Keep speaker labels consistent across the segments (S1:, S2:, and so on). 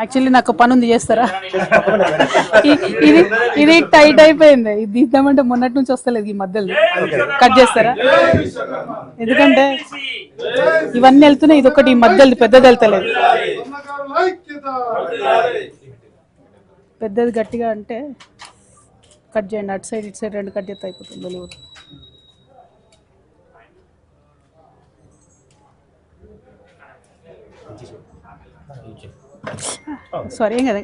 S1: Actually నాకు పని ఉంది చేస్తారా? ఇది ఇది టైట్ అయిపోయింది. ఇది తీద్దామంటే మొన్నటి నుంచి వస్తలేదు ఈ మధ్యలో. కట్ చేస్తారా? ఎందుకంటే ఇవన్నీ వెళ్తున్నాయి ఇది ఒకటి ఈ మధ్యలో పెద్దది వెళ్తలేదు. పెద్దది గట్టిగా అంటే కట్ చేయండి. అటు సైడ్ ఇటు సైడ్ రెండు కట్ చేస్తే అయిపోతుంది బలివుడ్ సారీ ఏం కదా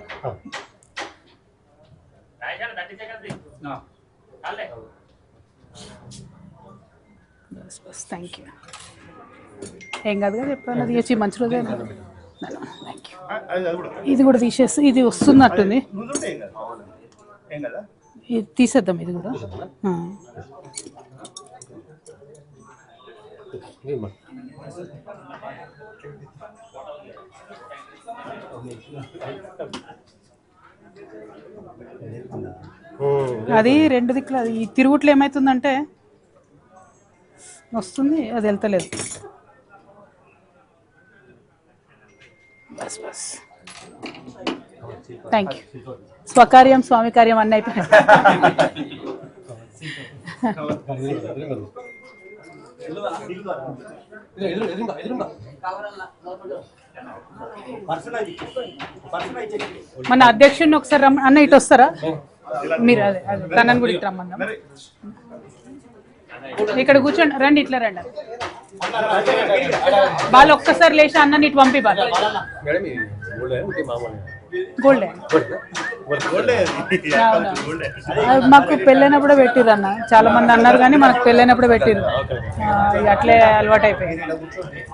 S1: బస్ బస్ థ్యాంక్ యూ ఏం కాదు. కదా ఎప్పుడన్నా మంచి రోజే థ్యాంక్ యూ ఇది కూడా తీసేసి ఇది వస్తున్నట్టుంది. ఇది తీసేద్దాం ఇది కూడా. అది రెండు దిక్కులు అది ఈ తిరుగుట్లు ఏమవుతుందంటే వస్తుంది అది వెళ్తలేదు. Bus bus. థ్యాంక్ యూ స్వకార్యం స్వామి కార్యం అన్నీ మన అధ్యక్షుడిని ఒకసారి రమ్మ అన్న ఇటు వస్తారా? మీరు అదే అదే తనని కూడా ఇటు రమ్మన్నాం ఇక్కడ కూర్చోండి రండి ఇట్లా రండి. వాళ్ళు ఒక్కసారి లేచి అన్నని ఇటు పంపి బాగా
S2: గోల్డ్
S1: మాకు పెళ్ళైనప్పుడే పెట్టిర్రు అన్న చాలా మంది అన్నారు కానీ మనకు పెళ్ళైనప్పుడే ఇక అట్లే అలవాటు అయిపోయింది